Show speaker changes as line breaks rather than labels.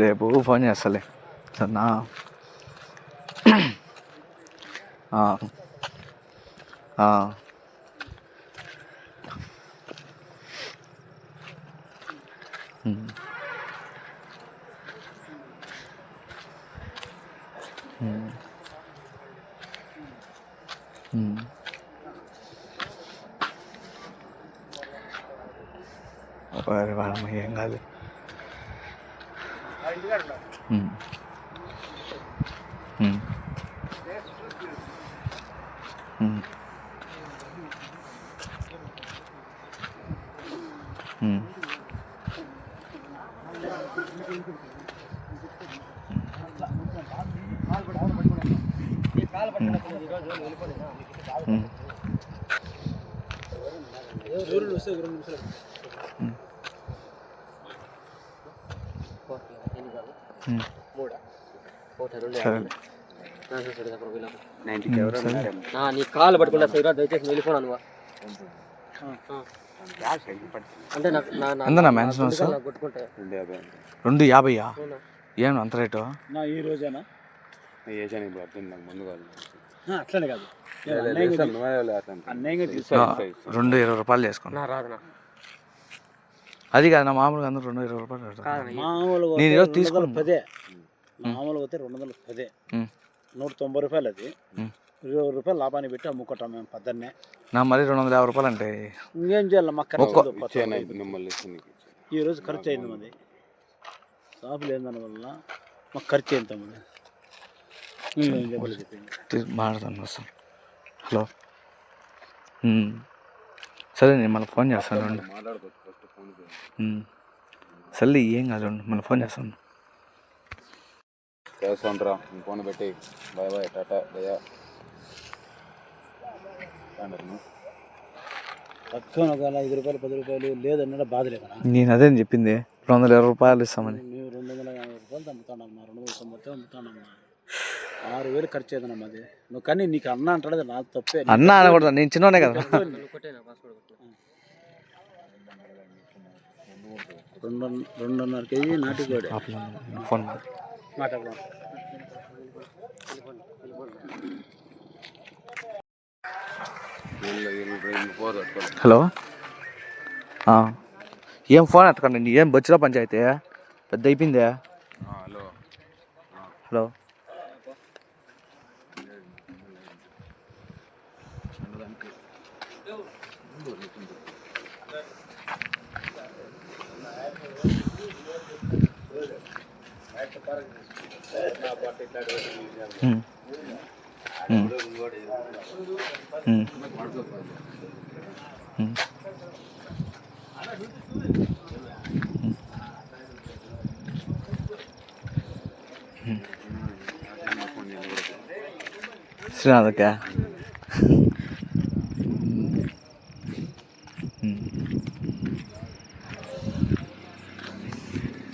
రేపు ఫోన్ చేస్తలే సరేనా ఆ. வேறு வளமை எங்காது ம் ம் ம் ம்
నీ కాళ్ళు పట్టుకుంటా దయచేసి వెళ్ళిపోనా నా-
ఎంతనా
నా
మ్యాన్షన్ హౌస్? రెండు యాభైయా
అవునా?
ఏం అంత రేటు?
నా ఈ రోజేనా?
ఏజాని ఇప్పుడు అర్థం నాకు ముందు కాదు.
అట్లనే
రెండు ఇరవై రూపాయలు చేసుకోండి అది కాదు నా మామూలుగా అందరూ రెండు ఇరవై రూపాయలు నేను ఈరోజు
రెండు
తీసుకున్నా.
వందల పదే మామూలుగా అయితే రెండు వందల పదే. నూట తొంభై రూపాయలు అది. ఇరవై రూపాయలు లాభాన్ని పెట్టి అమ్ముకుంటాం మేము పద్దన్నే.
నా మరి రెండు వందల యాభై రూపాయలు అంటే
ఇంకేం చేయాలి మాకు ఖర్చు
ఒక్కో-
ఉంది,
ఇచ్చాను
కొత్త
ఇప్పుడు మిమ్మల్ని ఇచ్చి నీకు ఇచ్చాను.
ఈ రోజు ఖర్చు అయింది మాది. షాపు లేదని వల్ల? మాకు ఖర్చు అయింది
మాట్లాడతాను వస్తాను హలో. సరే నేను మళ్ళీ ఫోన్ చేస్తాను. సర్లే ఏం కాదు. మళ్ళీ ఫోన్ చేస్తాను
చేస్తాను రా ఫోన్ పెట్టి బాయ్ బాయ్ టాటా దయా.
తక్కువ ఐదు రూపాయలు పది రూపాయలు లేదన్నా బాధలే కదా
నేను అదే చెప్పింది. రెండు వందల ఇరవై రూపాయలు ఇస్తామని.
మేము రెండు వందల యాభై రూపాయలు అమ్ముతానమ్మా రెండు వందల తొంభై అమ్ముతానమ్మా. ఆరు వేలు ఖర్చు అయిందమ్మా అది నువ్వు కానీ నీకు అన్న అంటాడు నా తప్పే.
అన్న అనకూడదు నేను చిన్నోనే కదా.
రెండు రెండున్నర కేజీ నాటుకోడి
ఫోన్
నాటకం
హలో ఆ. ఏం ఫోన్ ఎత్తకండి నీ ఏం బొచ్చిలో పంచాయితీ పెద్ద అయిపోయిందే
హలో
హలో ಹ್ಞೂ ಹ್ಞೂ ಹ್ಞೂ ಹ್ಞೂ ಹ್ಞೂ ಅದಕ್ಕೆ